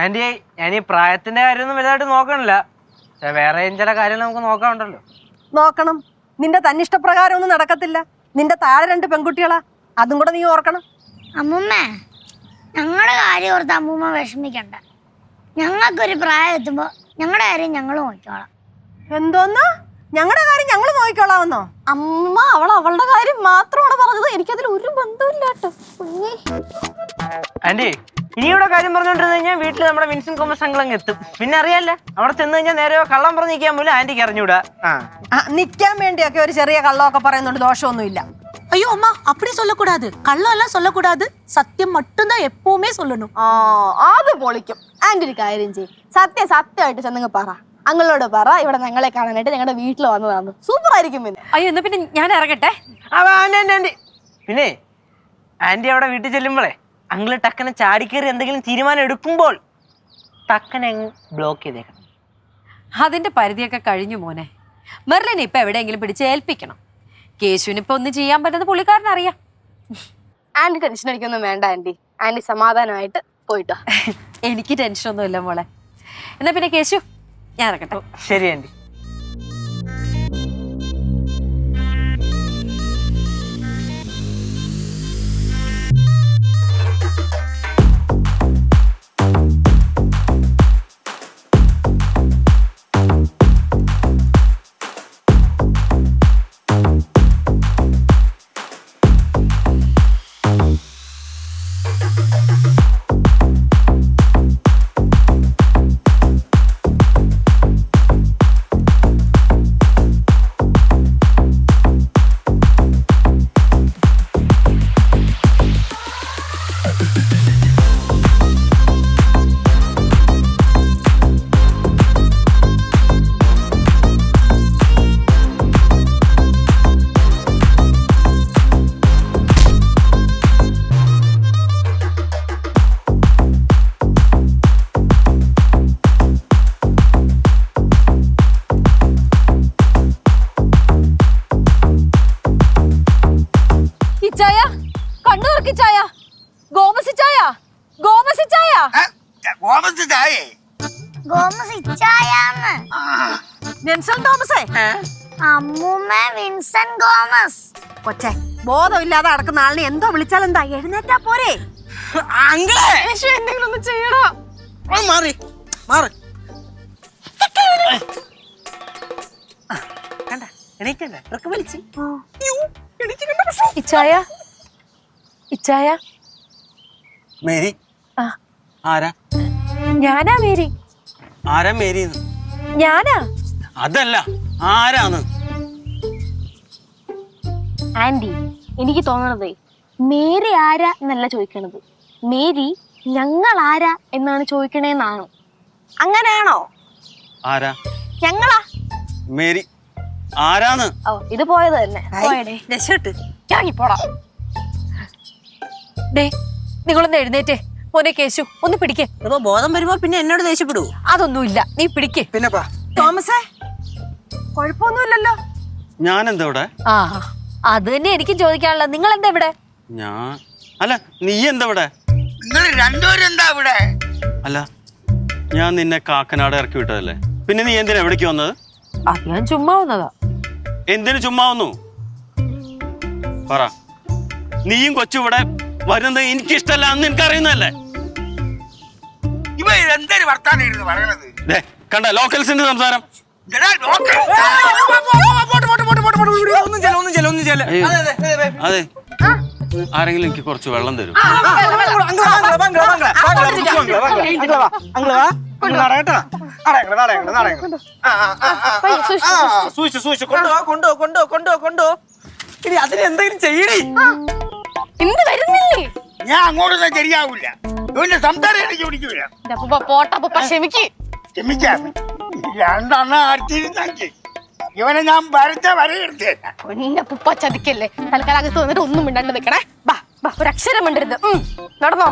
Anti ഞാൻ ഈ പ്രായത്തിന്റെ കാര്യമൊന്നും വലുതായിട്ട് നോക്കണില്ല. വേറെ ചില കാര്യങ്ങൾ നമുക്ക് നോക്കാനുണ്ടല്ലോ. നോക്കണം. നിന്റെ തന്നിഷ്ടപ്രകാരം ഒന്നും നടക്കത്തില്ല. നിന്റെ താഴെ രണ്ട് പെൺകുട്ടികളാ. അതും കൂടെ നീ ഓർക്കണം. അമ്മൂമ്മ ഞങ്ങളുടെ കാര്യം ഓർത്ത് അമ്മൂമ്മ വിഷമിക്കണ്ട. ഞങ്ങൾക്കൊരു പ്രായം എത്തുമ്പോൾ ഞങ്ങളുടെ കാര്യം ഞങ്ങൾ നോക്കിക്കോളാം. എന്തോന്ന്? ഞങ്ങളുടെ കാര്യം ഞങ്ങൾ നോക്കിക്കോളാമെന്നോ അമ്മ അവൾ അവളുടെ കാര്യം മാത്രമാണ് പറഞ്ഞത്. എനിക്കതിൽ ഒരു ബന്ധമില്ല കേട്ടോ കുഞ്ഞേ. ആന്റി ഇനിയുടെ കാര്യം പറഞ്ഞോണ്ടിരുന്നു കഴിഞ്ഞാൽ വീട്ടിൽ നമ്മുടെ വിൻസെന്റ് കോമസ് അങ്കിൾ അങ്ങ് എത്തും പിന്നെ അറിയാല്ലേ അവിടെ ചെന്ന് കഴിഞ്ഞാൽ നേരെ കള്ളം പറഞ്ഞ് നിൽക്കാൻ പോലും ആന്റിക്ക് അറിഞ്ഞൂടാ ആ ആ, നിക്കാൻ വേണ്ടിയൊക്കെ ഒരു ചെറിയ കള്ളമൊക്കെ പറയുന്നുണ്ട് ദോഷമൊന്നുമില്ല ஐயோ அம்மா அப்படி சொல்லக்கூடாது கள்ளம் எல்லாம் சொல்லக்கூடாது சத்தியம் மட்டும்தான் எப்பவுமே சொல்லணும் ആ അത് പൊളിക്കും ആന്റി ഒരു കാര്യം ചെയ്യും സത്യം സത്യമായിട്ട് ചെന്നങ്ങ് പറ അങ്ങളോട് പറ ഇവിടെ ഞങ്ങളെ കാണാനായിട്ട് ഞങ്ങളുടെ വീട്ടിൽ വന്നതാണ് സൂപ്പർ ആയിരിക്കും പിന്നെ ஐயோ എന്നാ പിന്നെ ഞാൻ ഇറങ്ങട്ടെ ആ, വാ, ആന്റി ആന്റി ആന്റി പിന്നെ ആന്റി അവിടെ വീട്ടിൽ ചെല്ലുമ്പോഴേ അങ്കിൾ ടക്കനെ ചാടിക്കേറി എന്തെങ്കിലും തീരുമാനം എടുക്കുമ്പോൾ ടക്കനെ അങ്ങ് ബ്ലോക്ക് ചെയ്തേക്കണം. അതിന്റെ പരിധിയൊക്കെ കഴിഞ്ഞു മോനെ. മെർലിനെ ഇപ്പൊ എവിടെയെങ്കിലും പിടിച്ച് ഏൽപ്പിക്കണം. കേശുവിന് ഇപ്പൊ ഒന്നും ചെയ്യാൻ പറ്റുന്ന പുള്ളിക്കാരനറിയാം ആന്റി ടെൻഷൻ അടിക്കൊന്നും വേണ്ട ആന്റി. ആന്റി സമാധാനമായിട്ട് പോയിട്ടോ. എനിക്ക് ടെൻഷനൊന്നുമില്ല മോളെ. എന്നാ പിന്നെ കേശു ഞാൻ ഇറക്കട്ടെ ശരി ആന്റി. ഗോമസിച്ചായ ഓമസിച്ചായേ ഗോമസ് ഇച്ചായാന്ന്. നെൻസൺ തോമസേ? അമ്മൂമ്മ വിൻസൻ ഗോമസ്. കൊച്ചേ ബോധമില്ലാതെ അടക്കുന്ന ആളിനെ എന്തോ വിളിച്ചാൽ എന്താ എഴുന്നേറ്റാ പോരെ? അങ്ങളെ എന്തെങ്കിലും ഒന്ന് ചെയ്യണോ? മാറി മാറി. കണ്ട എണീറ്റല്ലേ ഇവർക്ക് വിളിച്ച്. ഇച്ചായ ഇച്ചായ. മേരി. ആ. ആരാ? ഞാനാ മേരി. ആരാ മേരി? ഞാനാ? അതല്ല ആരാന്ന് ആന്റി എനിക്ക് തോന്നണത് മേരി ആരാ എന്നല്ല ചോദിക്കണത്. മേരി ഞങ്ങൾ ആരാ എന്നാണ് ചോദിക്കണേന്നാണ്. അങ്ങനെയാണോ? ആരാ? ഞങ്ങളാ? മേരി ആരാന്ന് ഓ ഇത് പോയത് തന്നെ. പോയടേ. ഞാൻ പോടാ ഡേ നിങ്ങളൊന്ന് എഴുന്നേറ്റേ. മോനെ കേശു ഒന്ന് പിടിക്കേ. ഇപ്പൊ ബോധം വരുമ്പോ പിന്നെ എന്നോട് ദേഷ്യപ്പെടൂ അതൊന്നുമില്ല. നീ പിടിക്കേ. പിന്നെ തോമസേ കൊഴപ്പൊന്നുമില്ലല്ലോ ഞാൻ എന്താ ഇവിടെ? ആ അത് തന്നെ എനിക്കും ചോദിക്കാനുള്ളത്. നിങ്ങൾ എന്താ ഇവിടെ? ഞാൻ അല്ല നീ എന്താ ഇവിടെ? നിങ്ങൾ രണ്ടുപേരും എന്താ ഇവിടെ? അല്ല ഞാൻ നിന്നെ കാക്കനാട് ഇറക്കി വിട്ടതല്ലേ. പിന്നെ നീ എന്തിനാ എവിടേക്ക് വന്നത്? അത് ഞാൻ ചുമ്മാ വന്നതാ. എന്തിനു ചുമ്മാ വന്നു? പറ. നീയും കൊച്ചു ഇവിടെ വരുന്നത് എനിക്കിഷ്ടല്ല അന്ന് ഇവ എന്തൊരു വർത്താനം ഇരുന്ന് പറയണത് ദേ, കണ്ട ലോക്കൽസിന്റെ സംസാരം ലോക്കൽ. അയ്യോ. അതെ ആരെങ്കിലും എനിക്ക് കുറച്ച് വെള്ളം തരും സൂക്ഷിച്ചു സൂക്ഷിച്ചു കൊണ്ടുപോ കൊണ്ടുപോ കൊണ്ടുപോ കൊണ്ടുപോ കൊണ്ടുപോ ഇനി അതിന് എന്തെങ്കിലും ചെയ്യണേ എന്ത് വരുന്നില്ലേ? ഞാൻ അങ്ങോട്ടൊന്നും ശരിയാവൂല. ഇവന്റെ സംസാരം എനിക്ക് പിടിക്കൂല പോട്ടപ്പ ക്ഷമിക്ക്. ക്ഷമിക്കാം രണ്ടെണ്ണം അടിച്ചിരുന്നെങ്കിൽ ഇവനെ ഞാൻ വരച്ച വരയെടുത്തേ പൊന്നെ പുപ്പ ചതിക്കല്ലേ. തൽക്കാലം അകത്ത് വന്നിട്ട് ഒന്നും മിണ്ടാണ്ട് നിൽക്കണേ ബാ ബാ ഒരു അക്ഷരം മിണ്ടരുത്. ഉം, നടന്നോ.